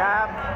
ครับขอบคุณครับ